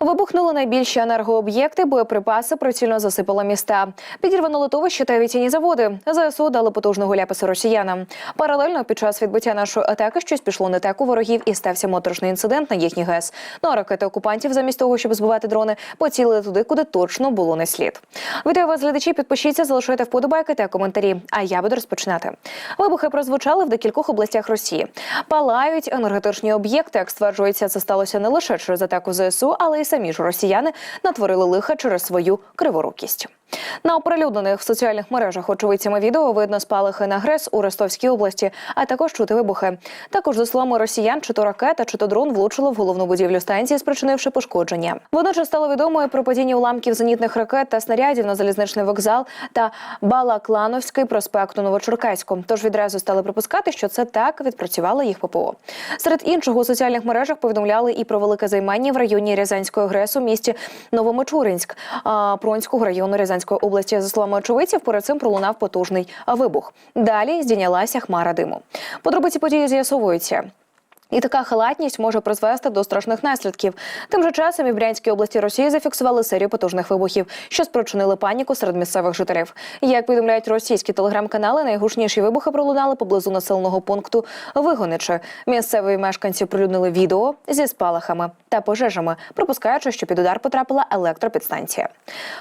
Вибухнули найбільші енергооб'єкти, боєприпаси прицільно засипало міста. Підірвано литовище та авіаційні заводи. ЗСУ дали потужного ляпису росіянам. Паралельно під час відбиття нашої атаки щось пішло не так у ворогів і стався моторошний інцидент на їхній ГЕС. Ну а ракети окупантів, замість того, щоб збивати дрони, поцілили туди, куди точно було не слід. Вітаю вас, глядачі. Підпишіться, залишайте вподобайки та коментарі. А я буду розпочинати. Вибухи прозвучали в декількох областях Росії. Палають енергетичні об'єкти. Як стверджується, це сталося не лише через атаку ЗСУ, але й самі ж росіяни натворили лиха через свою криворукість. На оприлюднених в соціальних мережах очевидцями відео видно спалахи на ГРЕС у Ростовській області, а також чути вибухи. Також, за словами росіян, чи то ракета, чи то дрон влучило в головну будівлю станції, спричинивши пошкодження. Водночас стало відомо про падіння уламків зенітних ракет та снарядів на залізничний вокзал та Балаклановський проспект у Новочеркаську. Тож відразу стали припускати, що це так відпрацювало їх ППО. Серед іншого у соціальних мережах повідомляли і про велике займання в районі Рязанської ГРЕС у місті Новомичуринськ Пронського району Рязанської області. За словами очевидців, перед цим пролунав потужний вибух. Далі здійнялася хмара диму. Подробиці події з'ясовуються. І така халатність може призвести до страшних наслідків. Тим же часом і в Брянській області Росії зафіксували серію потужних вибухів, що спричинили паніку серед місцевих жителів. Як повідомляють російські телеграм-канали, найгучніші вибухи пролунали поблизу населеного пункту Вигониче. Місцеві мешканці прилюднили відео зі спалахами та пожежами, припускаючи, що під удар потрапила електропідстанція.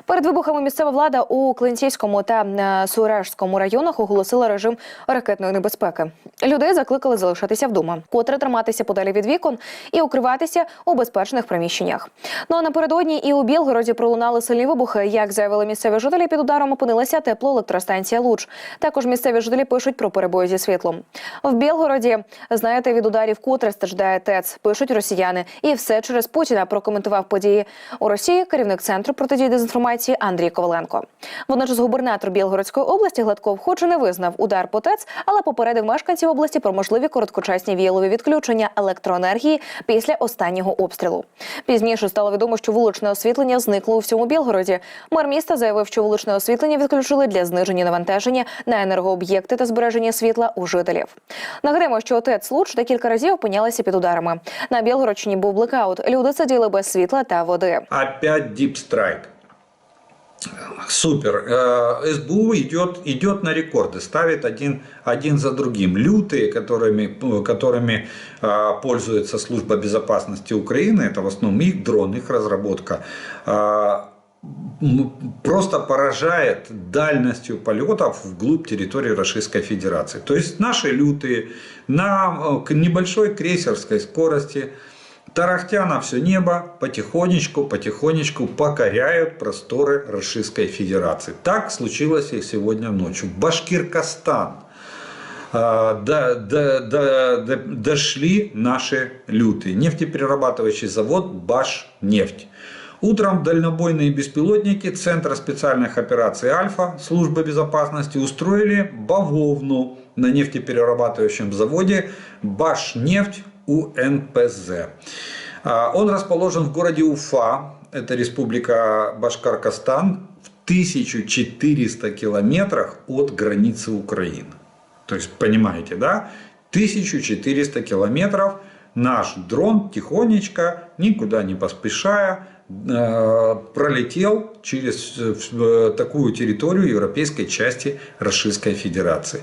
Перед вибухами місцева влада у Клинцівському та е, Суражському районах оголосила режим ракетної небезпеки. Людей закликали залишатися вдома, котре триматися подалі від вікон і укриватися у безпечних приміщеннях. Ну а напередодні і у Білгороді пролунали сильні вибухи. Як заявили місцеві жителі, під ударом опинилася теплоелектростанція Луч. Також місцеві жителі пишуть про перебої зі світлом. В Білгороді знаєте від ударів котре страждає ТЕЦ. Пишуть росіяни, і все через Путіна прокоментував події у Росії. Керівник центру протидії дезінформації Андрій Коваленко. Водночас губернатор Білгородської області Гладков, хоч і не визнав удар по ТЕЦ, але попередив мешканців області про можливі короткочасні віялові відключення електроенергії після останнього обстрілу. Пізніше стало відомо, що вуличне освітлення зникло у всьому Білгороді. Мер міста заявив, що вуличне освітлення відключили для зниження навантаження на енергооб'єкти та збереження світла у жителів. Нагадаємо, що ТЕЦ Луч декілька разів опинялися під ударами. На Білгородщині був блекаут. Люди сиділи без світла та води. Опять Deep Strike. Супер. Э, СБУ идет, идет на рекорды, ставит один, один за другим. Лютые, которыми, которыми э, пользуется служба безопасности Украины, это в основном их дрон, их разработка, э, м, просто поражает дальностью полетов вглубь территории Российской Федерации. То есть наши лютые на э, к небольшой крейсерской скорости Тарахтя на все небо потихонечку, потихонечку покоряют просторы Российской Федерации. Так случилось и сегодня ночью. Башкиркостан. А, до- до- до- до- дошли наши лютые. Нефтеперерабатывающий завод Башнефть. Утром дальнобойные беспилотники Центра специальных операций «Альфа» службы безопасности устроили бавовну на нефтеперерабатывающем заводе «Башнефть» УНПЗ. А, Он расположен в городе Уфа, это республика Башкоркостан, в 1400 километрах от границы Украины. То есть, понимаете, да? 1400 километров наш дрон тихонечко, никуда не поспешая, э, пролетел через э, такую территорию европейской части Российской Федерации.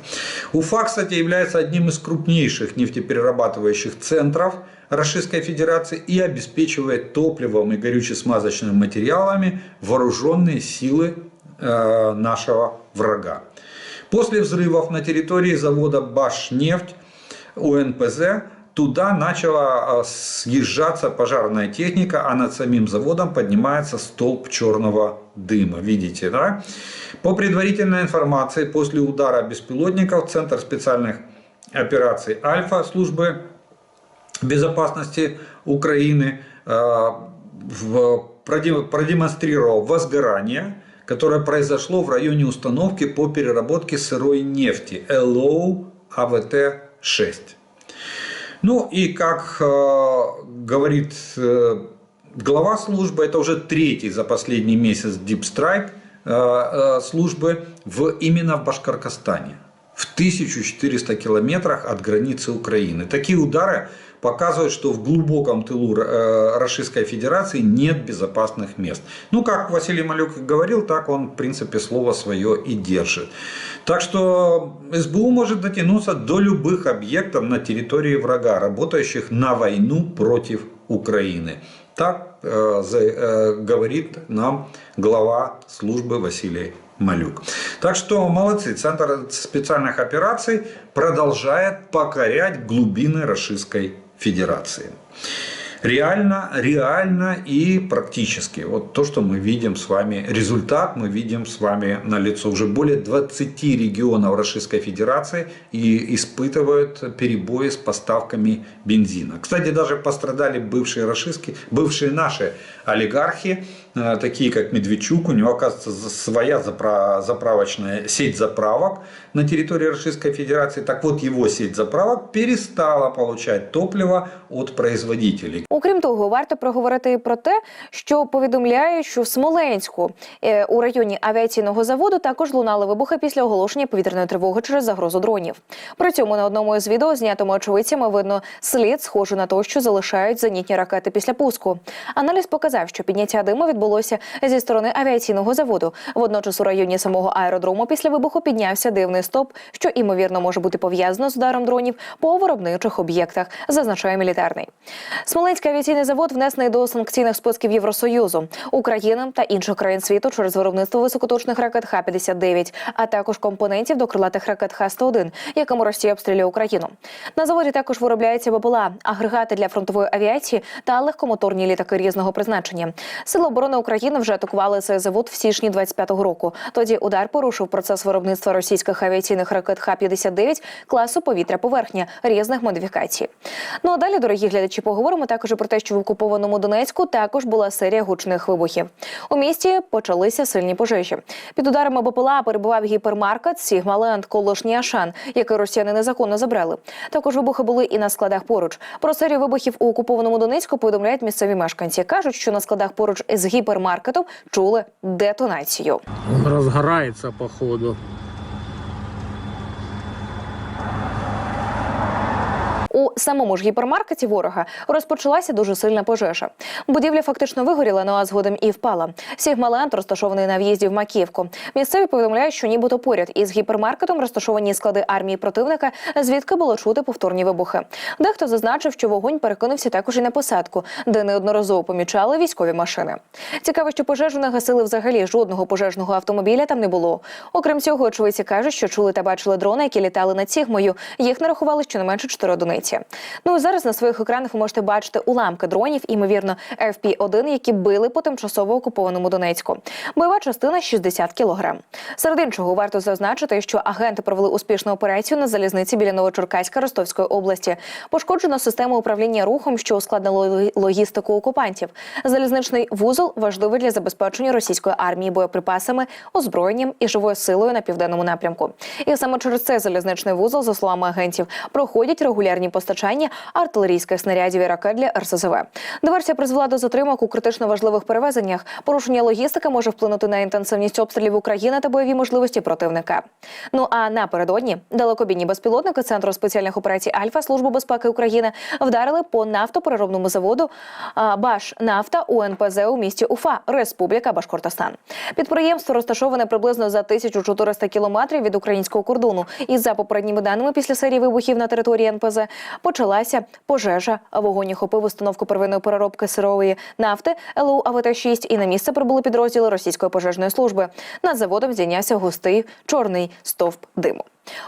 Уфа, кстати, является одним из крупнейших нефтеперерабатывающих центров Российской Федерации и обеспечивает топливом и горюче-смазочными материалами вооруженные силы э, нашего врага. После взрывов на территории завода Башнефть УНПЗ туда начала а, съезжаться пожарная техника, а над самим заводом поднимается столб черного дыма. Видите, да? По предварительной информации, после удара беспилотников Центр специальных операций «Альфа» службы безопасности Украины продем- продемонстрировал возгорание, которое произошло в районе установки по переработке сырой нефти LO АВТ-6. Ну и как э, говорит э, глава службы, это уже третий за последний месяц э, э, службы в, именно в Башкоркостане. В 1400 километрах от границы Украины. Такие удары показывают, что в глубоком тылу э, Российской Федерации нет безопасных мест. Ну, как Василий Малюк говорил, так он, в принципе, слово свое и держит. Так что СБУ может дотянуться до любых объектов на территории врага, работающих на войну против Украины. Так э, э, говорит нам глава службы Василий Малюк. Так что молодцы. Центр специальных операций продолжает покорять глубины Российской Федерации. Реально, реально и практически. Вот то, что мы видим с вами, результат мы видим с вами на лицо. Уже более 20 регионов Российской Федерации и испытывают перебои с поставками бензина. Кстати, даже пострадали бывшие российские, бывшие наши олигархи, э, такие как Медведчук. У него, оказывается, своя запра- заправочная сеть заправок на территории Российской Федерации. Так вот, его сеть заправок перестала получать топливо от производителей. Окрім того, варто проговорити про те, що повідомляють, що в Смоленську е, у районі авіаційного заводу також лунали вибухи після оголошення повітряної тривоги через загрозу дронів. При цьому на одному із відео, знятому очевидцями, видно слід, схожий на те, що залишають зенітні ракети після пуску. Аналіз показав, що підняття диму відбулося зі сторони авіаційного заводу. Водночас у районі самого аеродрому після вибуху піднявся дивний стоп, що імовірно може бути пов'язано з ударом дронів по виробничих об'єктах, зазначає мілітарний. Смоленський авіаційний завод внесений до санкційних списків Євросоюзу, України та інших країн світу через виробництво високоточних ракет Х-59, а також компонентів до крилатих ракет Х-101, якими Росія обстрілює Україну. На заводі також виробляються БПЛА, агрегати для фронтової авіації та легкомоторні літаки різного призначення. Сили оборони України вже атакували цей завод в січні 25-го року. Тоді удар порушив процес виробництва російських авіаційних ракет Х-59 класу повітря-поверхня різних модифікацій. Ну а далі, дорогі глядачі, поговоримо також і про те, що в окупованому Донецьку також була серія гучних вибухів. У місті почалися сильні пожежі. Під ударами БПЛА перебував гіпермаркет Сігмаленд, колишній Ашан, який росіяни незаконно забрали. Також вибухи були і на складах поруч. Про серію вибухів у окупованому Донецьку повідомляють місцеві мешканці. кажуть, що на складах поруч з гіпермаркетом чули детонацію. Он разгорается походу. У самому ж гіпермаркеті ворога розпочалася дуже сильна пожежа. Будівля фактично вигоріла, ну а згодом і впала. Сігмаленд розташований на в'їзді в Макіївку. Місцеві повідомляють, що нібито поряд із гіпермаркетом розташовані склади армії противника, звідки було чути повторні вибухи. Дехто зазначив, що вогонь перекинувся також і на посадку, де неодноразово помічали військові машини. Цікаво, що пожежу не гасили взагалі. Жодного пожежного автомобіля там не було. Окрім цього, очевидці кажуть, що чули та бачили дрони, які літали над Сігмою. Їх нарахували щонайменше чотири одиниці. Ну і зараз на своїх екранах ви можете бачити уламки дронів, імовірно, FP-1, які били по тимчасово окупованому Донецьку. Бойова частина 60 кілограм. Серед іншого варто зазначити, що агенти провели успішну операцію на залізниці біля Новочеркаська Ростовської області. Пошкоджено систему управління рухом, що ускладнило логістику окупантів. Залізничний вузол важливий для забезпечення російської армії боєприпасами, озброєнням і живою силою на південному напрямку. І саме через цей залізничний вузол, за словами агентів, проходять регулярні постачання артилерійських снарядів і ракет для РСЗВ. Диверсія призвела до затримок у критично важливих перевезеннях. Порушення логістики може вплинути на інтенсивність обстрілів України та бойові можливості противника. Ну а напередодні далекобійні безпілотники Центру спеціальних операцій Альфа Служби безпеки України вдарили по нафтопереробному заводу Баш Нафта УНПЗ у місті Уфа, Республіка Башкортостан. Підприємство розташоване приблизно за 1400 кілометрів від українського кордону. І за попередніми даними, після серії вибухів на території НПЗ почалася пожежа. Вогонь охопив установку первинної переробки сирової нафти ЛУ АВТ-6 і на місце прибули підрозділи російської пожежної служби. Над заводом здійнявся густий чорний стовп диму.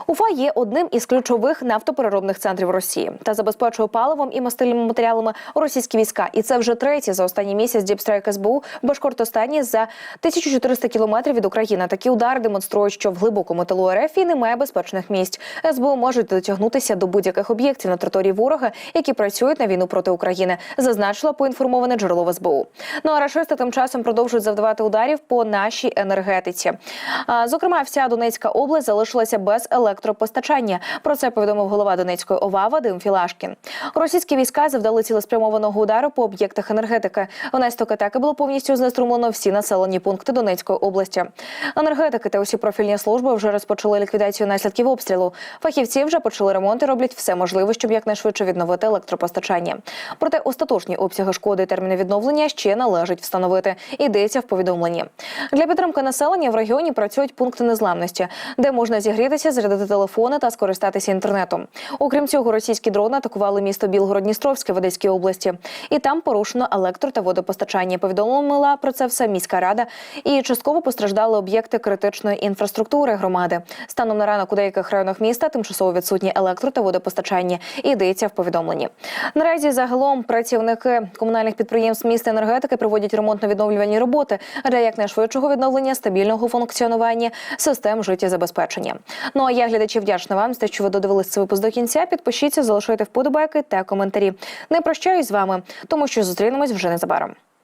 Уфа є одним із ключових нафтопереробних центрів Росії та забезпечує паливом і мастильними матеріалами російські війська. І це вже третій за останній місяць діпстрайк СБУ в Башкортостані за 1400 кілометрів від України. Такі удари демонструють, що в глибокому тилу РФ і немає безпечних місць. СБУ можуть дотягнутися до будь-яких об'єктів на території ворога, які працюють на війну проти України. Зазначила поінформоване джерело СБУ. Ну а рашисти тим часом продовжують завдавати ударів по нашій енергетиці. Зокрема, вся Донецька область залишилася без без електропостачання. Про це повідомив голова Донецької ОВА Вадим Філашкін. Російські війська завдали цілеспрямованого удару по об'єктах енергетики. Внаслідок атаки було повністю знеструмлено всі населені пункти Донецької області. Енергетики та усі профільні служби вже розпочали ліквідацію наслідків обстрілу. Фахівці вже почали ремонт і роблять все можливе, щоб якнайшвидше відновити електропостачання. Проте остаточні обсяги шкоди і терміни відновлення ще належить встановити. Йдеться в повідомленні. Для підтримки населення в регіоні працюють пункти незламності, де можна зігрітися, зарядити телефони та скористатися інтернетом. Окрім цього, російські дрони атакували місто Білгород-Дністровське в Одеській області, і там порушено електро та водопостачання. Повідомила про це вся міська рада і частково постраждали об'єкти критичної інфраструктури громади. Станом на ранок у деяких районах міста тимчасово відсутні електро та водопостачання. Йдеться в повідомленні. Наразі загалом працівники комунальних підприємств міста енергетики проводять ремонтно-відновлювальні роботи для якнайшвидшого відновлення стабільного функціонування систем життєзабезпечення. Ну а я глядачі вдячна вам за те, що ви додивились цей випуск до кінця. Підпишіться, залишайте вподобайки та коментарі. Не прощаюсь з вами, тому що зустрінемось вже незабаром.